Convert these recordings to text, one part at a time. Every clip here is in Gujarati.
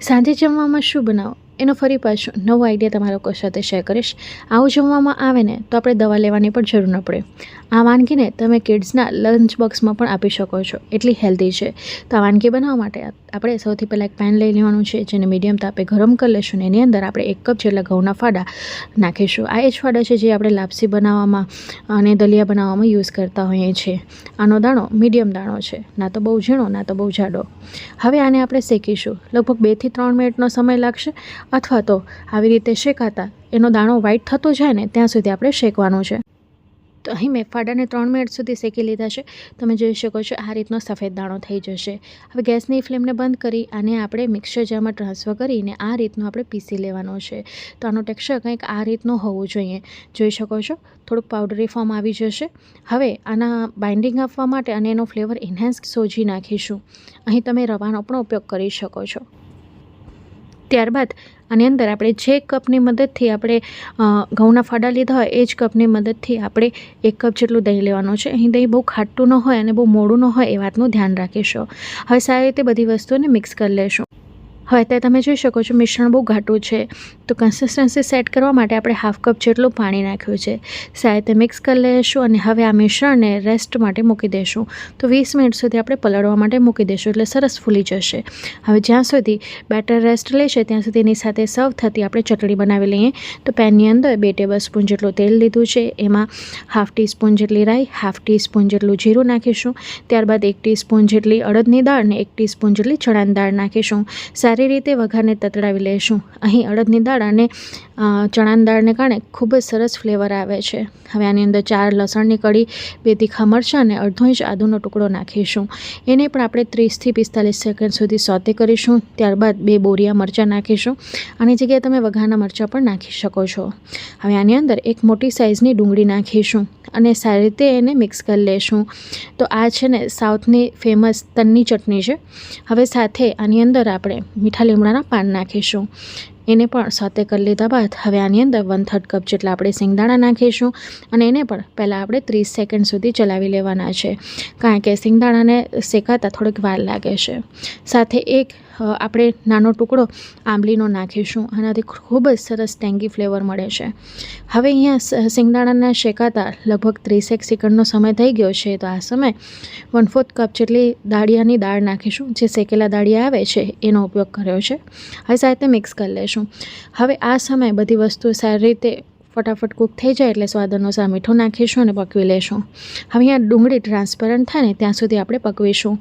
સાંજે જમવામાં શું બનાવો? એનો ફરી પાછો નવો આઈડિયા તમારા લોકો સાથે શેર કરીશ. આવું જમવામાં આવે ને તો આપણે દવા લેવાની પણ જરૂર ન પડે. આ વાનગીને તમે કિડ્સના લંચ બોક્સમાં પણ આપી શકો છો. એટલી હેલ્ધી છે. તો આ વાનગી બનાવવા માટે આપણે સૌથી પહેલાં એક પેન લઈ લેવાનું છે, જેને મીડિયમ તાપે ગરમ કરી લઈશું ને એની અંદર આપણે એક કપ જેટલા ઘઉંના ફાડા નાખીશું. આ એ જ ફાડા છે જે આપણે લાપસી બનાવવામાં અને દલિયા બનાવવામાં યુઝ કરતા હોઈએ છીએ. આનો દાણો મીડિયમ દાણો છે. ના તો બહુ ઝીણો, ના તો બહુ જાડો. હવે આને આપણે શેકીશું. લગભગ બેથી ત્રણ મિનિટનો સમય લાગશે. અથવા તો આવી રીતે શેકાતા એનો દાણો વ્હાઈટ થતો જાય ને ત્યાં સુધી આપણે શેકવાનો છે. તો અહીં મેં ફાડાને ત્રણ મિનિટ સુધી શેકી લીધા છે. તમે જોઈ શકો છો આ રીતનો સફેદ દાણો થઈ જશે. હવે ગેસની ફ્લેમને બંધ કરી આને આપણે મિક્સર જારમાં ટ્રાન્સફર કરીને આ રીતનો આપણે પીસી લેવાનો છે. તો આનો ટેક્સચર કંઈક આ રીતનો હોવું જોઈએ. જોઈ શકો છો થોડુંક પાવડરી ફોર્મ આવી જશે. હવે આના બાઇન્ડિંગ આપવા માટે અને એનો ફ્લેવર એન્હાન્સ સોજી નાખીશું. અહીં તમે રવાનો પણ ઉપયોગ કરી શકો છો. ત્યારબાદ આની અંદર આપણે જે કપની મદદથી આપણે ઘઉંના ફાડા લીધા હોય, એ જ કપની મદદથી આપણે એક કપ જેટલું દહીં લેવાનું છે. અહીં દહીં બહુ ખાટું ન હોય અને બહુ મોડું ન હોય એ વાતનું ધ્યાન રાખીશું. હવે સારી રીતે બધી વસ્તુઓને મિક્સ કરી લેશું. હવે અત્યારે તમે જોઈ શકો છો, મિશ્રણ બહુ ઘાટું છે. તો કન્સિસ્ટન્સી સેટ કરવા માટે આપણે હાફ કપ જેટલું પાણી નાખ્યું છે. સારી રીતે મિક્સ કરી લઈશું અને હવે આ મિશ્રણને રેસ્ટ માટે મૂકી દઈશું તો વીસ મિનિટ સુધી આપણે પલળવા માટે મૂકી દઈશું એટલે સરસ ફૂલી જશે. હવે જ્યાં સુધી બેટર રેસ્ટ લેશે ત્યાં સુધી એની સાથે સર્વ થતી આપણે ચટણી બનાવી લઈએ. તો પેનની અંદર બે ટેબલ સ્પૂન જેટલું તેલ લીધું છે, એમાં હાફ ટી સ્પૂન જેટલી રાઈ હાફ ટીસ્પૂન જેટલું જીરું નાખીશું. ત્યારબાદ એક ટીસ્પૂન જેટલી અડદની દાળ અને એક ટીસ્પૂન જેટલી ચણાની દાળ નાખીશું. સારી રીતે વઘારને તતડાવી લઈશું અહીં અડદની દાળ અને ચણાની દાળને કારણે ખૂબ જ સરસ ફ્લેવર આવે છે. હવે આની અંદર ચાર લસણની કળી, બે તીખા મરચાં અને અડધો ઇંચ આદુનો ટુકડો નાખીશું. એને પણ આપણે ત્રીસથી પિસ્તાલીસ સેકન્ડ સુધી સોતે કરીશું. ત્યારબાદ બે બોરિયા મરચાં નાખીશું. આની જગ્યાએ તમે વઘારના મરચાં પણ નાખી શકો છો. હવે આની અંદર એક મોટી સાઇઝની ડુંગળી નાખીશું અને સારી રીતે એને મિક્સ કરી લેશું. તો આ છે ને સાઉથની ફેમસ તનની ચટણી છે. હવે સાથે આની અંદર આપણે મીઠા લીમડાના પાન નાખીશું. એને પણ સોતે કરી લીધા બાદ હવે આની અંદર વન થર્ડ કપ જેટલા આપણે સિંગદાણા નાખીશું અને એને પણ પહેલાં આપણે ત્રીસ સેકન્ડ સુધી ચલાવી લેવાના છે. કારણ કે સિંગદાણાને શેકાતા થોડીક વાર લાગે છે. સાથે એક આપણે નાનો ટુકડો આંબલીનો નાખીશું. આનાથી ખૂબ જ સરસ ટેંગી ફ્લેવર મળે છે. હવે અહીંયા સિંગદાણાના શેકાતા લગભગ ત્રીસેક સેકન્ડનો સમય થઈ ગયો છે, તો આ સમય વન ફોર્થ કપ જેટલી દાળિયાની દાળ નાખીશું, જે શેકેલા દાળિયા આવે છે, એનો ઉપયોગ કર્યો છે. હવે સાથે મિક્સ કરી લેશું. હવે આ સમયે બધી વસ્તુઓ સારી રીતે ફટાફટ કૂક થઈ જાય એટલે સ્વાદ અનુસાર મીઠું નાખીશું અને પકવી લેશું. હવે અહીંયા ડુંગળી ટ્રાન્સપરન્ટ થાય ને ત્યાં સુધી આપણે પકવીશું.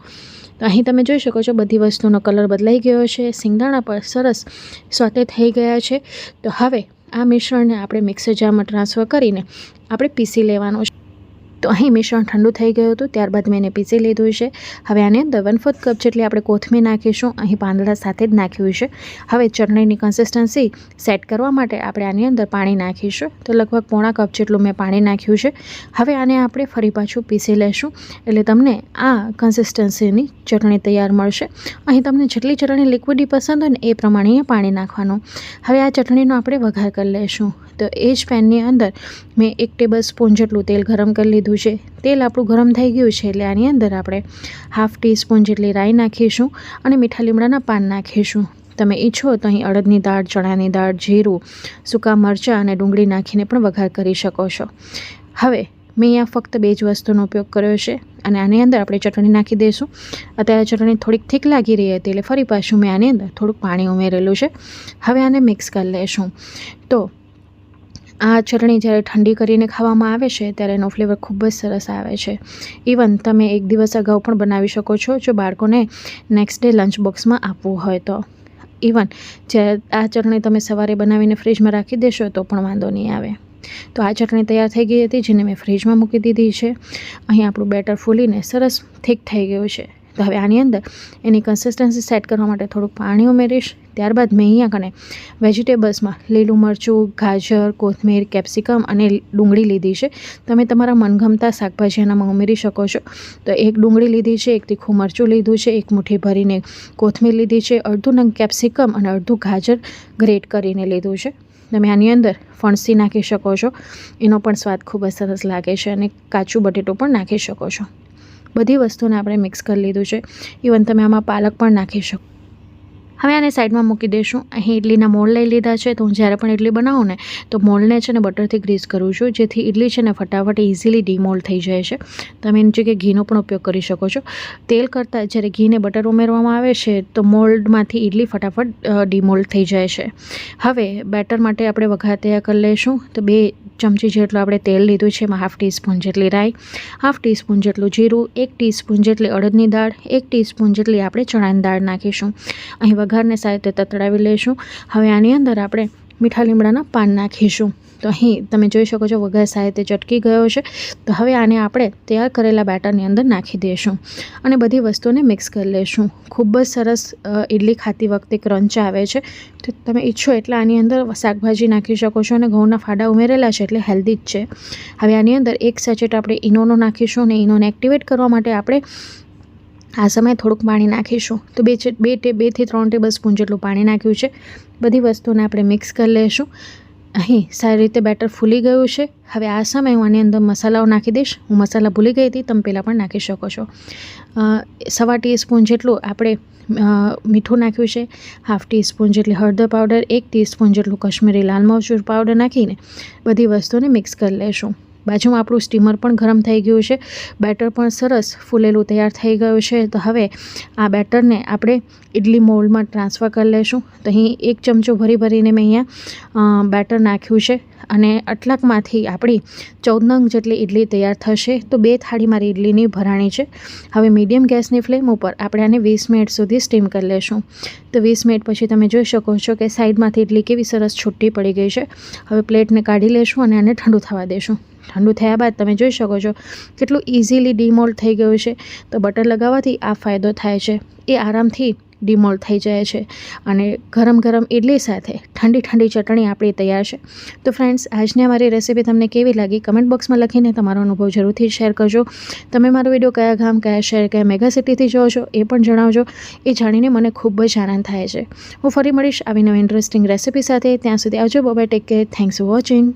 તો અહીં તમે જોઈ શકો છો બધી વસ્તુનો કલર બદલાઈ ગયો છે, સિંગદાણા પર સરસ સોતે થઈ ગયા છે. તો હવે આ મિશ્રણને આપણે મિક્સર જારમાં ટ્રાન્સફર કરીને આપણે પીસી લેવાનું છે. તો અહીં મિશ્રણ ઠંડુ થઈ ગયું હતું, ત્યારબાદ મેં એને પીસી લીધું છે. હવે આની અંદર વન ફોર્થ કપ જેટલી આપણે કોથમીર નાખીશું, અહીં પાંદડા સાથે જ નાખ્યું છે. હવે ચટણીની કન્સિસ્ટન્સી સેટ કરવા માટે આપણે આની અંદર પાણી નાખીશું. તો લગભગ પોણા કપ જેટલું મેં પાણી નાખ્યું છે. હવે આને આપણે ફરી પાછું પીસી લેશું. એટલે તમને આ કન્સિસ્ટન્સીની ચટણી તૈયાર મળશે. અહીં તમને જેટલી ચટણી લિક્વિડી પસંદ હોય ને એ પ્રમાણે પાણી નાખવાનું. હવે આ ચટણીનો આપણે વઘાર કરી લઈશું તો એ જ પેનની અંદર મેં એક ટેબલ સ્પૂન જેટલું તેલ ગરમ કરી લીધું છે. તેલ આપણું ગરમ થઈ ગયું છે એટલે આની અંદર આપણે હાફ ટી સ્પૂન જેટલી રાઈ નાખીશું અને મીઠા લીમડાના પાન નાખીશું. તમે ઈચ્છો તો અહીં અડદની દાળ, ચણાની દાળ, જીરું, સૂકા મરચાં અને ડુંગળી નાખીને પણ વઘાર કરી શકો છો. હવે મેં અહીંયા ફક્ત બે જ વસ્તુનો ઉપયોગ કર્યો છે અને આની અંદર આપણે ચટણી નાખી દઈશું. અત્યારે ચટણી થોડીક થીક લાગી રહી હતી એટલે ફરી પાછું મેં આની અંદર થોડુંક પાણી ઉમેરેલું છે. હવે આને મિક્સ કરી લઈશું. તો આ ચટણી જ્યારે ઠંડી કરીને ખાવામાં આવે છે, ત્યારે એનો ફ્લેવર ખૂબ જ સરસ આવે છે. ઇવન તમે એક દિવસ અગાઉ પણ બનાવી શકો છો, જો બાળકોને નેક્સ્ટ ડે લંચ બોક્સમાં આપવું હોય તો. ઇવન જે આ ચટણી તમે સવારે બનાવીને ફ્રીજમાં રાખી દેશો તો પણ વાંધો નહીં આવે. તો આ ચટણી તૈયાર થઈ ગઈ હતી, જેને મેં ફ્રીજમાં મૂકી દીધી છે. અહીં આપણું બેટર ફૂલીને સરસ થીક થઈ ગયું છે. તો હવે આની અંદર એની કન્સિસ્ટન્સી સેટ કરવા માટે થોડુંક પાણી ઉમેરીશ. ત્યારબાદ મેં અહીંયા કને વેજીટેબલ્સમાં લીલું મરચું, ગાજર, કોથમીર કેપ્સિકમ અને ડુંગળી લીધી છે. તમે તમારા મનગમતા શાકભાજી એનામાં ઉમેરી શકો છો. તો એક ડુંગળી લીધી છે, એક તીખું મરચું લીધું છે, એક મુઠ્ઠી ભરીને કોથમીર લીધી છે, અડધું નંગ કેપ્સિકમ અને અડધું ગાજર ગ્રેટ કરીને લીધું છે. તમે આની અંદર ફણસી નાખી શકો છો. એનો પણ સ્વાદ ખૂબ જ સરસ લાગે છે અને કાચું બટેટું પણ નાખી શકો છો. બધી વસ્તુને આપણે મિક્સ કરી લીધું છે. ઇવન તમે આમાં પાલક પણ નાખી શકો. હવે આને સાઈડમાં મૂકી દઈશું અહીં ઇડલીના મોળ લઈ લીધા છે. તો હું જ્યારે પણ ઇડલી બનાવું ને, તો મોળને છે ને બટરથી ગ્રીસ કરું છું, જેથી ઇડલી છે ને ફટાફટ ઇઝીલી ડીમોલ્ડ થઈ જાય છે. તમે એની જગ્યાએ ઘીનો પણ ઉપયોગ કરી શકો છો. તેલ કરતાં જ્યારે ઘીને બટર ઉમેરવામાં આવે છે, તો મોલ્ડમાંથી ઇડલી ફટાફટ ડીમોલ્ડ થઈ જાય છે. હવે બેટર માટે આપણે વઘાર તૈયાર કરી લઈશું. તો બે ચમચી જેટલું આપણે તેલ લીધું છે, એમાં હાફ ટીસ્પૂન જેટલી રાઈ, હાફ ટીસ્પૂન જેટલું જીરું, એક ટીસ્પૂન જેટલી અડદની દાળ, એક ટીસ્પૂન જેટલી આપણે ચણાની દાળ નાખીશું. અહીં વઘારને સારી રીતે તતડાવી લઈશું. હવે આની અંદર આપણે મીઠા લીમડાના પાન નાખીશું. તો અહીં તમે જોઈ શકો છો વઘાર સારી ચટકી ગયો છે. તો હવે આને આપણે તૈયાર કરેલા બેટરની અંદર નાખી દઈશું અને બધી વસ્તુને મિક્સ કરી લઈશું. ખૂબ જ સરસ ઇડલી ખાતી વખતે ક્રંચ આવે છે. તો તમે ઈચ્છો એટલે આની અંદર શાકભાજી નાખી શકો છો અને ઘઉંના ફાડા ઉમેરેલા છે એટલે હેલ્ધી જ છે. હવે આની અંદર એક સેચેટ આપણે ઇનોનો નાખીશું અને ઇનોને એક્ટિવેટ કરવા માટે આપણે આ સમયે થોડુંક પાણી નાખીશું. તો બે બે ટે બેથી ત્રણ ટેબલ સ્પૂન જેટલું પાણી નાખ્યું છે. બધી વસ્તુને આપણે મિક્સ કરી લઈશું અહીં સારી રીતે બેટર ફૂલી ગયું છે. હવે આ સમયે હું આની અંદર મસાલાઓ નાખી દઈશ. હું મસાલા ભૂલી ગઈ હતી, તમે પહેલાં પણ નાખી શકો છો. સવા ટીસ્પૂન જેટલું આપણે મીઠું નાખ્યું છે. હાફ ટીસ્પૂન જેટલી હળદર પાવડર, એક ટીસ્પૂન જેટલું કશ્મીરી લાલ મરચું પાવડર નાખીને બધી વસ્તુને મિક્સ કરી લઈશું બાજુમાં આપણું સ્ટીમર પણ ગરમ થઈ ગયું છે. બેટર પણ સરસ ફૂલેલું તૈયાર થઈ ગયું છે. તો હવે આ બેટરને આપણે ઇડલી મોલ્ડમાં ટ્રાન્સફર કરી લઈશું તો અહીં એક ચમચો ભરી ભરીને મેં અહીંયા બેટર નાખ્યું છે. અને અટલાકમાંથી આપણી ચૌદ નંગ જેટલી ઇડલી તૈયાર થશે. તો બે થાળી મારી ઇડલીની ભરાણી છે. હવે મીડિયમ ગેસની ફ્લેમ ઉપર આપણે આને વીસ મિનિટ સુધી સ્ટીમ કરી લઈશું તો વીસ મિનિટ પછી તમે જોઈ શકો છો કે સાઈડમાંથી ઇડલી કેવી સરસ છૂટી પડી ગઈ છે. હવે પ્લેટને કાઢી લેશું અને આને ઠંડુ થવા દેશું. ઠંડુ થયા બાદ તમે જોઈ શકો છો કેટલું ઇઝીલી ડીમોલ્ડ થઈ ગયું છે. તો બટર લગાવવાથી આ ફાયદો થાય છે. એ આરામથી ડીમોલ્ડ થઈ જાય છે. અને ગરમ ગરમ ઇડલી સાથે ઠંડી ઠંડી ચટણી આપણી તૈયાર છે. તો ફ્રેન્ડ્સ આજની અમારી રેસીપી તમને કેવી લાગી? કમેન્ટ બોક્સમાં લખીને તમારો અનુભવ જરૂરથી શેર કરજો. તમે મારો વીડિયો કયા ગામ, કયા શહેર, કયા મેગા સિટીથી જોવો છો એ પણ જણાવજો. એ જાણીને મને ખૂબ જ આનંદ થાય છે. હું ફરી મળીશ આવી નવી ઇન્ટરેસ્ટિંગ રેસીપી સાથે. ત્યાં સુધી આવજો. Bye take care thanks for watching